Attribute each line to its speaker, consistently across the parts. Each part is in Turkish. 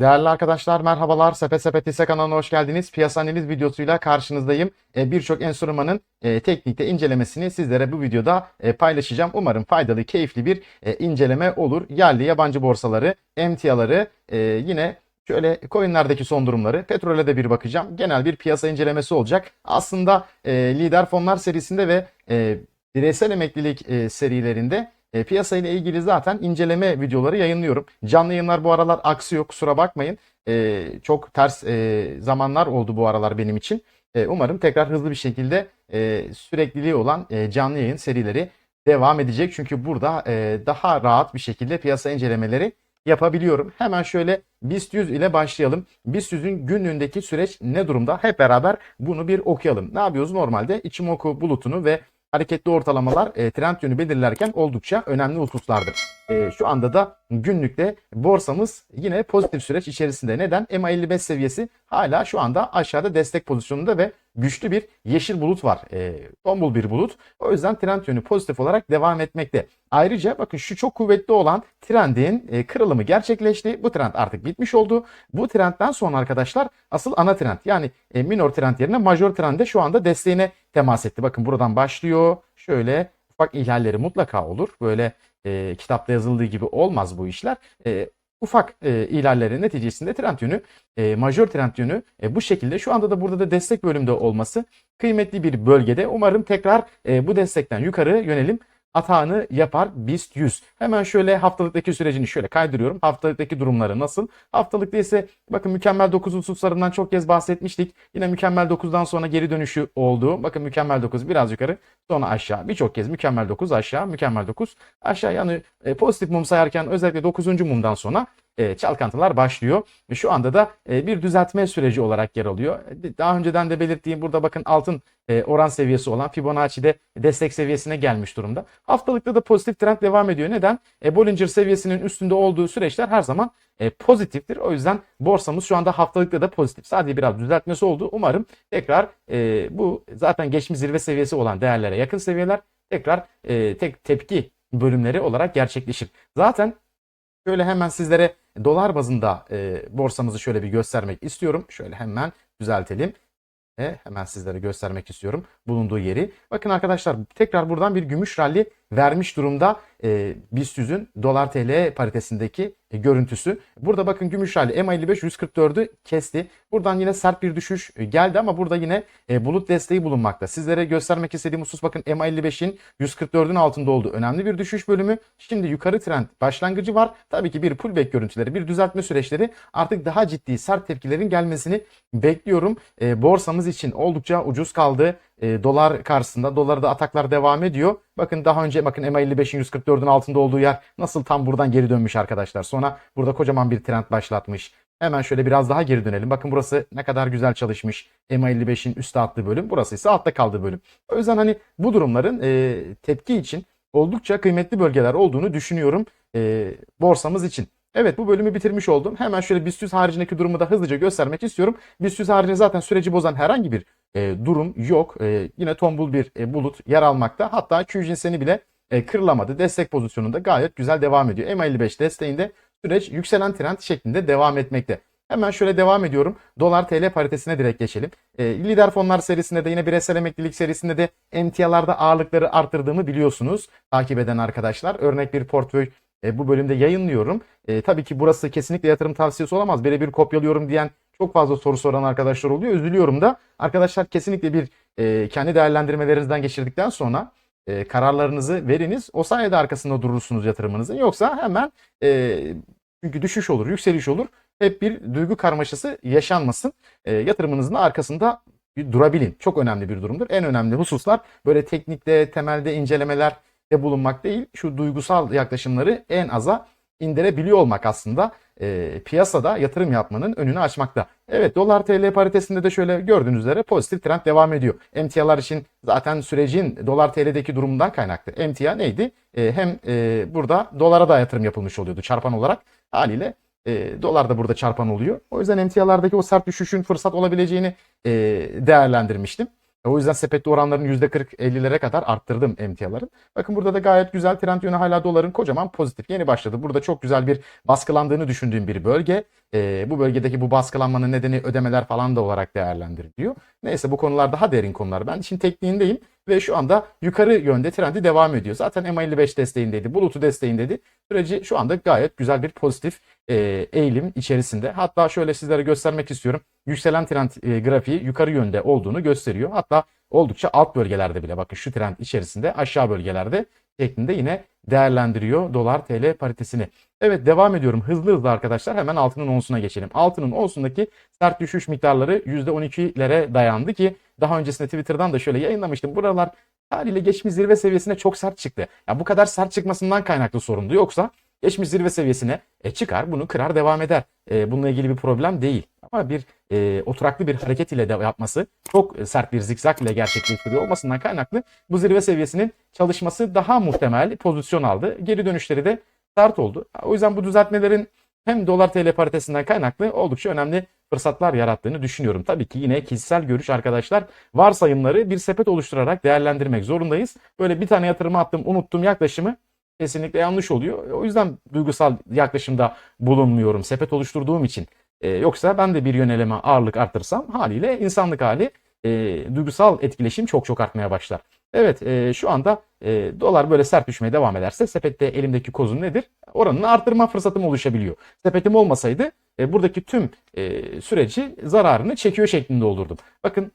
Speaker 1: Değerli arkadaşlar merhabalar. Sepet Sepet Hisse kanalına hoş geldiniz. Piyasa analiz videosuyla karşınızdayım. E, Birçok enstrümanın e, teknikte incelemesini sizlere bu videoda e, paylaşacağım. Umarım faydalı, keyifli bir inceleme olur. Yerli yabancı borsaları, emtiaları, yine Şöyle coinlerdeki son durumları, petrole de bir bakacağım. Genel bir piyasa incelemesi olacak. Aslında e, lider fonlar serisinde ve e, bireysel emeklilik e, serilerinde e, piyasa ile ilgili zaten inceleme videoları yayınlıyorum. Canlı yayınlar bu aralar aksıyor kusura bakmayın. E, çok ters e, zamanlar oldu bu aralar benim için. E, umarım tekrar hızlı bir şekilde e, sürekliliği olan e, canlı yayın serileri devam edecek. Çünkü burada e, daha rahat bir şekilde piyasa incelemeleri yapabiliyorum. Hemen şöyle BIST 100 ile başlayalım. BIST 100'ün günlüğündeki süreç ne durumda? Hep beraber bunu bir okuyalım. Ne yapıyoruz? Normalde Ichimoku bulutunu ve hareketli ortalamalar e, trend yönü belirlerken oldukça önemli hususlardır. E, şu anda da günlükte borsamız yine pozitif süreç içerisinde. Neden? EMA 55 seviyesi hala şu anda aşağıda destek pozisyonunda ve güçlü bir yeşil bulut var. E, tombul bir bulut. O yüzden trend yönü pozitif olarak devam etmekte. Ayrıca bakın şu çok kuvvetli olan trendin e, kırılımı gerçekleşti. Bu trend artık bitmiş oldu. Bu trendden sonra arkadaşlar asıl ana trend yani e, minor trend yerine major trende şu anda desteğine temas etti. Bakın buradan başlıyor. Şöyle ufak ihlalleri mutlaka olur. Böyle e, kitapta yazıldığı gibi olmaz bu işler. E, ufak e, ihlallerin neticesinde trend yönü, e, majör trend yönü e, bu şekilde şu anda da burada da destek bölümde olması kıymetli bir bölgede. Umarım tekrar e, bu destekten yukarı yönelim atağını yapar BIST 100. Hemen şöyle haftalıktaki sürecini şöyle kaydırıyorum. Haftalıktaki durumları nasıl? Haftalıkta ise bakın mükemmel 9 hususlarından çok kez bahsetmiştik. Yine mükemmel 9'dan sonra geri dönüşü oldu. Bakın mükemmel 9 biraz yukarı sonra aşağı. Birçok kez mükemmel 9 aşağı, mükemmel 9 aşağı. Yani e, pozitif mum sayarken özellikle 9. mumdan sonra e, çalkantılar başlıyor. Şu anda da e, bir düzeltme süreci olarak yer alıyor. Daha önceden de belirttiğim burada bakın altın e, oran seviyesi olan Fibonacci'de destek seviyesine gelmiş durumda. Haftalıkta da pozitif trend devam ediyor. Neden? E, Bollinger seviyesinin üstünde olduğu süreçler her zaman e, pozitiftir. O yüzden borsamız şu anda haftalıkta da pozitif. Sadece biraz düzeltmesi oldu. Umarım tekrar e, bu zaten geçmiş zirve seviyesi olan değerlere yakın seviyeler tekrar e, tek tepki bölümleri olarak gerçekleşir. Zaten Şöyle hemen sizlere dolar bazında e, borsamızı şöyle bir göstermek istiyorum. Şöyle hemen düzeltelim. Ve hemen sizlere göstermek istiyorum bulunduğu yeri. Bakın arkadaşlar tekrar buradan bir gümüş ralli vermiş durumda e, BIST 100'ün dolar TL paritesindeki e, görüntüsü. Burada bakın gümüş ralli MA55 144'ü kesti. Buradan yine sert bir düşüş e, geldi ama burada yine e, bulut desteği bulunmakta. Sizlere göstermek istediğim husus bakın MA55'in 144'ün altında olduğu önemli bir düşüş bölümü. Şimdi yukarı trend başlangıcı var. Tabii ki bir pullback görüntüleri, bir düzeltme süreçleri artık daha ciddi sert tepkilerin gelmesini bekliyorum. E, borsamız için oldukça ucuz kaldı. E, dolar karşısında dolarda ataklar devam ediyor. Bakın daha önce bakın MA55'in 144'ün altında olduğu yer nasıl tam buradan geri dönmüş arkadaşlar. Sonra burada kocaman bir trend başlatmış. Hemen şöyle biraz daha geri dönelim. Bakın burası ne kadar güzel çalışmış. MA55'in üstte attığı bölüm. Burası ise altta kaldığı bölüm. O yüzden hani bu durumların e, tepki için oldukça kıymetli bölgeler olduğunu düşünüyorum e, borsamız için. Evet bu bölümü bitirmiş oldum. Hemen şöyle BIST 100 haricindeki durumu da hızlıca göstermek istiyorum. BIST 100 haricinde zaten süreci bozan herhangi bir e, durum yok. E, yine tombul bir e, bulut yer almakta. Hatta Q cinseni bile e, kırılamadı. Destek pozisyonunda gayet güzel devam ediyor. MA55 desteğinde süreç yükselen trend şeklinde devam etmekte. Hemen şöyle devam ediyorum. Dolar TL paritesine direkt geçelim. E, lider fonlar serisinde de yine bireysel emeklilik serisinde de emtialarda ağırlıkları arttırdığımı biliyorsunuz. Takip eden arkadaşlar. Örnek bir portföy e, bu bölümde yayınlıyorum. E, tabii ki burası kesinlikle yatırım tavsiyesi olamaz. Birebir kopyalıyorum diyen çok fazla soru soran arkadaşlar oluyor. Üzülüyorum da. Arkadaşlar kesinlikle bir e, kendi değerlendirmelerinizden geçirdikten sonra e, kararlarınızı veriniz. O sayede arkasında durursunuz yatırımınızın. Yoksa hemen e, çünkü düşüş olur, yükseliş olur. Hep bir duygu karmaşası yaşanmasın. E, yatırımınızın arkasında durabilin. Çok önemli bir durumdur. En önemli hususlar böyle teknikte, temelde incelemeler de bulunmak değil. Şu duygusal yaklaşımları en aza indirebiliyor olmak aslında e, piyasada yatırım yapmanın önünü açmakta. Evet dolar TL paritesinde de şöyle gördüğünüz üzere pozitif trend devam ediyor. Emtialar için zaten sürecin dolar TL'deki durumundan kaynaklı. Emtia neydi? E, hem e, burada dolara da yatırım yapılmış oluyordu çarpan olarak. Haliyle e, dolar da burada çarpan oluyor. O yüzden emtialardaki o sert düşüşün fırsat olabileceğini e, değerlendirmiştim. E, O yüzden sepette oranlarını %40-50'lere kadar arttırdım emtiaların. Bakın burada da gayet güzel trend yönü hala doların kocaman pozitif. Yeni başladı. Burada çok güzel bir baskılandığını düşündüğüm bir bölge. E, bu bölgedeki bu baskılanmanın nedeni ödemeler falan da olarak değerlendiriliyor. Neyse bu konular daha derin konular. Ben işin tekniğindeyim ve şu anda yukarı yönde trendi devam ediyor. Zaten MA55 desteğindeydi, bulutu desteğindeydi. Süreci şu anda gayet güzel bir pozitif e, eğilim içerisinde. Hatta şöyle sizlere göstermek istiyorum. Yükselen trend e, grafiği yukarı yönde olduğunu gösteriyor. Hatta oldukça alt bölgelerde bile bakın şu trend içerisinde aşağı bölgelerde şeklinde yine değerlendiriyor dolar TL paritesini. Evet devam ediyorum hızlı hızlı arkadaşlar hemen altının onsuna geçelim. Altının onsundaki sert düşüş miktarları %12'lere dayandı ki daha öncesinde Twitter'dan da şöyle yayınlamıştım. Buralar haliyle geçmiş zirve seviyesine çok sert çıktı. Ya bu kadar sert çıkmasından kaynaklı sorundu. Yoksa geçmiş zirve seviyesine e, çıkar bunu kırar devam eder. E, bununla ilgili bir problem değil. Ama bir e, oturaklı bir hareket ile de yapması çok e, sert bir zikzak ile gerçekleştiriyor olmasından kaynaklı bu zirve seviyesinin çalışması daha muhtemel pozisyon aldı. Geri dönüşleri de sert oldu. O yüzden bu düzeltmelerin hem dolar TL paritesinden kaynaklı oldukça önemli fırsatlar yarattığını düşünüyorum. Tabii ki yine kişisel görüş arkadaşlar varsayımları bir sepet oluşturarak değerlendirmek zorundayız. Böyle bir tane yatırıma attım unuttum yaklaşımı kesinlikle yanlış oluyor. O yüzden duygusal yaklaşımda bulunmuyorum sepet oluşturduğum için. Ee, yoksa ben de bir yöneleme ağırlık arttırsam haliyle insanlık hali e, duygusal etkileşim çok çok artmaya başlar. Evet e, şu anda e, dolar böyle sert düşmeye devam ederse sepette elimdeki kozun nedir? Oranını arttırma fırsatım oluşabiliyor. Sepetim olmasaydı e, buradaki tüm e, süreci zararını çekiyor şeklinde olurdum. Bakın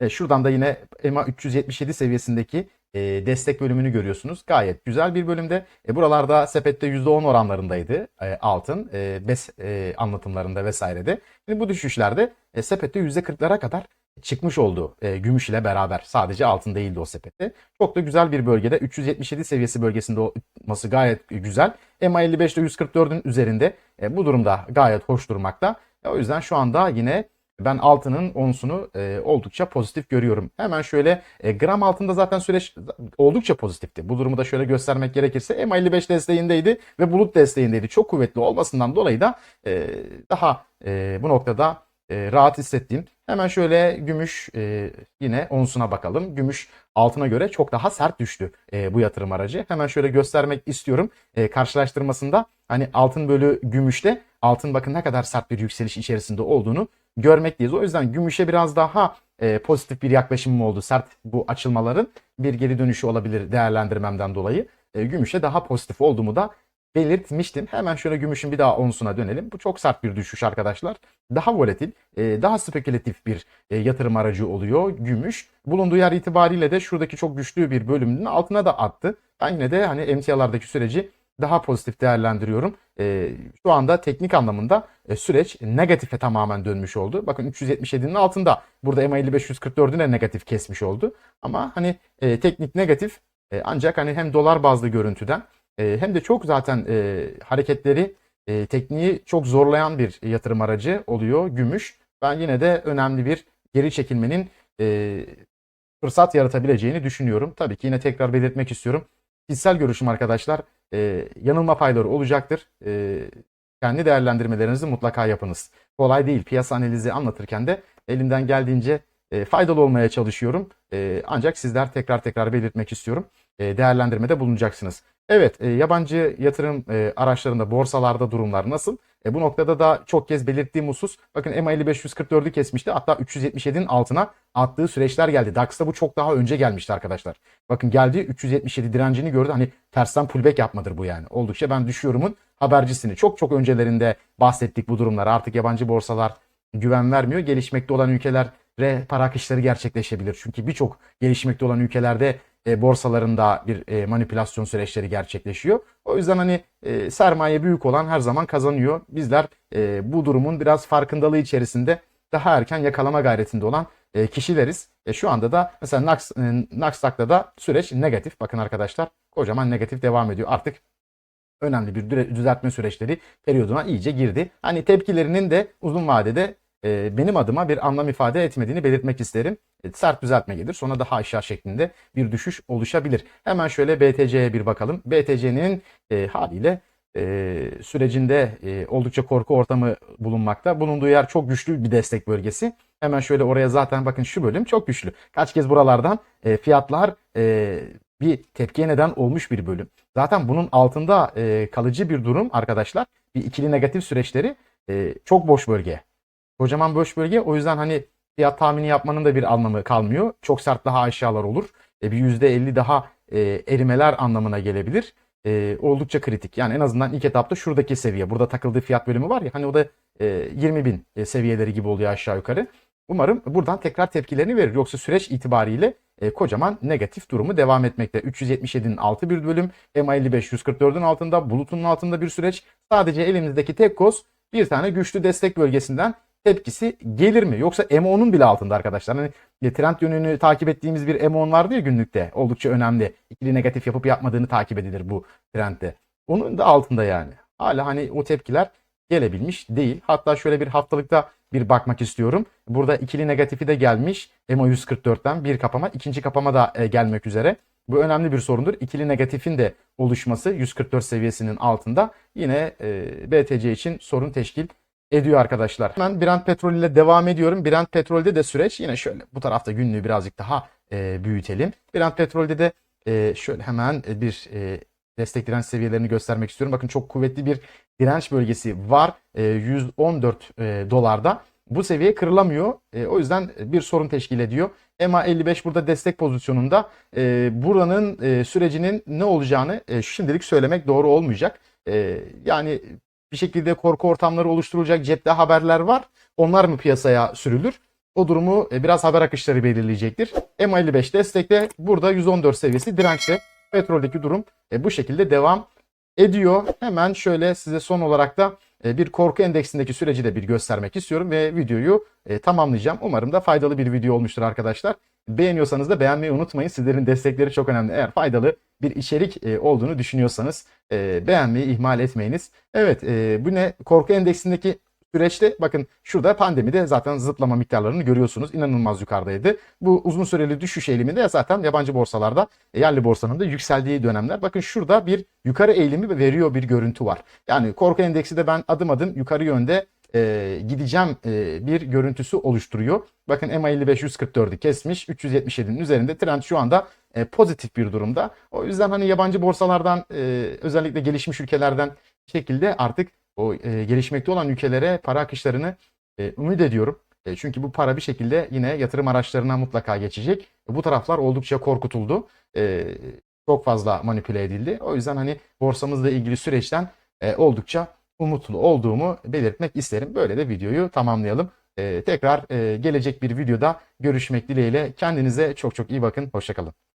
Speaker 1: e, şuradan da yine EMA 377 seviyesindeki e, destek bölümünü görüyorsunuz. Gayet güzel bir bölümde. E, buralarda sepette %10 oranlarındaydı e, altın e, BES e, anlatımlarında vesairede. Şimdi bu düşüşlerde e, sepette %40'lara kadar çıkmış oldu e, gümüş ile beraber. Sadece altın değildi o sepette. Çok da güzel bir bölgede 377 seviyesi bölgesinde olması gayet güzel. EMA 55 ile 144'ün üzerinde e, bu durumda gayet hoş durmakta. E, o yüzden şu anda yine ben altının onsunu e, oldukça pozitif görüyorum. Hemen şöyle e, gram altında zaten süreç oldukça pozitifti. Bu durumu da şöyle göstermek gerekirse EMA55 desteğindeydi ve bulut desteğindeydi. Çok kuvvetli olmasından dolayı da e, daha e, bu noktada e, rahat hissettiğim. Hemen şöyle gümüş e, yine onsuna bakalım. Gümüş altına göre çok daha sert düştü e, bu yatırım aracı. Hemen şöyle göstermek istiyorum. E, karşılaştırmasında hani altın bölü gümüşte altın bakın ne kadar sert bir yükseliş içerisinde olduğunu görmekteyiz. O yüzden gümüşe biraz daha e, pozitif bir yaklaşımım oldu. Sert bu açılmaların bir geri dönüşü olabilir değerlendirmemden dolayı. E, gümüşe daha pozitif olduğumu da belirtmiştim. Hemen şöyle gümüşün bir daha onsuna dönelim. Bu çok sert bir düşüş arkadaşlar. Daha volatil, e, daha spekülatif bir e, yatırım aracı oluyor gümüş. Bulunduğu yer itibariyle de şuradaki çok güçlü bir bölümünün altına da attı. Ben yine de hani emtialardaki süreci daha pozitif değerlendiriyorum. E, şu anda teknik anlamında e, süreç negatife tamamen dönmüş oldu. Bakın 377'nin altında. Burada EMA 5544'ü de negatif kesmiş oldu. Ama hani e, teknik negatif e, ancak hani hem dolar bazlı görüntüden e, hem de çok zaten e, hareketleri e, tekniği çok zorlayan bir yatırım aracı oluyor gümüş. Ben yine de önemli bir geri çekilmenin e, fırsat yaratabileceğini düşünüyorum. Tabii ki yine tekrar belirtmek istiyorum. Kişisel görüşüm arkadaşlar e, yanılma payları olacaktır. E, kendi değerlendirmelerinizi mutlaka yapınız. Kolay değil. Piyasa analizi anlatırken de elimden geldiğince e, faydalı olmaya çalışıyorum. E, ancak sizler tekrar tekrar belirtmek istiyorum. E, değerlendirmede bulunacaksınız. Evet, e, yabancı yatırım e, araçlarında, borsalarda durumlar nasıl? E, bu noktada da çok kez belirttiğim husus, bakın EMA 5544'ü kesmişti. Hatta 377'nin altına attığı süreçler geldi. DAX'ta bu çok daha önce gelmişti arkadaşlar. Bakın geldi 377 direncini gördü. Hani tersten pullback yapmadır bu yani. Oldukça ben düşüyorumun habercisini. Çok çok öncelerinde bahsettik bu durumlar. Artık yabancı borsalar güven vermiyor. Gelişmekte olan ülkelere para akışları gerçekleşebilir. Çünkü birçok gelişmekte olan ülkelerde e, borsalarında bir e, manipülasyon süreçleri gerçekleşiyor. O yüzden hani e, sermaye büyük olan her zaman kazanıyor. Bizler bu durumun biraz farkındalığı içerisinde daha erken yakalama gayretinde olan kişileriz. Şu anda da mesela Nasdaq'ta da süreç negatif. Bakın arkadaşlar kocaman negatif devam ediyor. Artık önemli bir düzeltme süreçleri periyoduna iyice girdi. Hani tepkilerinin de uzun vadede e, benim adıma bir anlam ifade etmediğini belirtmek isterim. E, sert düzeltme gelir. Sonra daha aşağı şeklinde bir düşüş oluşabilir. Hemen şöyle BTC'ye bir bakalım. BTC'nin e, haliyle e, sürecinde e, oldukça korku ortamı bulunmakta. Bulunduğu yer çok güçlü bir destek bölgesi. Hemen şöyle oraya zaten bakın şu bölüm çok güçlü. Kaç kez buralardan e, fiyatlar e, bir tepkiye neden olmuş bir bölüm. Zaten bunun altında e, kalıcı bir durum arkadaşlar. Bir ikili negatif süreçleri e, çok boş bölge. Kocaman boş bölge. O yüzden hani fiyat tahmini yapmanın da bir anlamı kalmıyor. Çok sert daha aşağılar olur. E, bir %50 daha e, erimeler anlamına gelebilir. E, oldukça kritik. Yani en azından ilk etapta şuradaki seviye. Burada takıldığı fiyat bölümü var ya hani o da e, 20 bin e, seviyeleri gibi oluyor aşağı yukarı. Umarım buradan tekrar tepkilerini verir. Yoksa süreç itibariyle e, kocaman negatif durumu devam etmekte. 377'nin altı bir bölüm, MA55 144'ün altında, bulutun altında bir süreç. Sadece elimizdeki tek koz bir tane güçlü destek bölgesinden tepkisi gelir mi? Yoksa M10'un bile altında arkadaşlar. Hani e, trend yönünü takip ettiğimiz bir M10 vardı ya günlükte. Oldukça önemli. İkili negatif yapıp yapmadığını takip edilir bu trendde. Onun da altında yani. Hala hani o tepkiler gelebilmiş değil. Hatta şöyle bir haftalıkta bir bakmak istiyorum. Burada ikili negatifi de gelmiş. EMA 144'ten bir kapama. ikinci kapama da e, gelmek üzere. Bu önemli bir sorundur. İkili negatifin de oluşması 144 seviyesinin altında yine e, BTC için sorun teşkil ediyor arkadaşlar. Hemen Brent petrol ile devam ediyorum. Brent petrolde de süreç yine şöyle bu tarafta günlüğü birazcık daha e, büyütelim. Brent petrolde de e, şöyle hemen e, bir e, destek direnç seviyelerini göstermek istiyorum. Bakın çok kuvvetli bir direnç bölgesi var. E, 114 e, dolarda. Bu seviye kırılamıyor. E, o yüzden bir sorun teşkil ediyor. EMA 55 burada destek pozisyonunda. E, buranın e, sürecinin ne olacağını e, şimdilik söylemek doğru olmayacak. E, yani bir şekilde korku ortamları oluşturulacak cepte haberler var. Onlar mı piyasaya sürülür? O durumu e, biraz haber akışları belirleyecektir. EMA 55 destekte burada 114 seviyesi dirençte. Petroldeki durum e, bu şekilde devam ediyor. Hemen şöyle size son olarak da e, bir korku endeksindeki süreci de bir göstermek istiyorum ve videoyu tamamlayacağım. Umarım da faydalı bir video olmuştur arkadaşlar. Beğeniyorsanız da beğenmeyi unutmayın. Sizlerin destekleri çok önemli. Eğer faydalı bir içerik e, olduğunu düşünüyorsanız e, beğenmeyi ihmal etmeyiniz. Evet e, bu ne? Korku endeksindeki süreçte bakın şurada pandemide zaten zıplama miktarlarını görüyorsunuz. İnanılmaz yukarıdaydı. Bu uzun süreli düşüş eğiliminde zaten yabancı borsalarda yerli borsanın da yükseldiği dönemler. Bakın şurada bir yukarı eğilimi veriyor bir görüntü var. Yani korku endeksi de ben adım adım yukarı yönde e, gideceğim e, bir görüntüsü oluşturuyor. Bakın MA55 144'ü kesmiş. 377'nin üzerinde trend şu anda e, pozitif bir durumda. O yüzden hani yabancı borsalardan e, özellikle gelişmiş ülkelerden şekilde artık o e, gelişmekte olan ülkelere para akışlarını e, ümit ediyorum. E, çünkü bu para bir şekilde yine yatırım araçlarına mutlaka geçecek. Bu taraflar oldukça korkutuldu. E, çok fazla manipüle edildi. O yüzden hani borsamızla ilgili süreçten e, oldukça umutlu olduğumu belirtmek isterim. Böyle de videoyu tamamlayalım. E, tekrar e, gelecek bir videoda görüşmek dileğiyle. Kendinize çok çok iyi bakın. Hoşçakalın.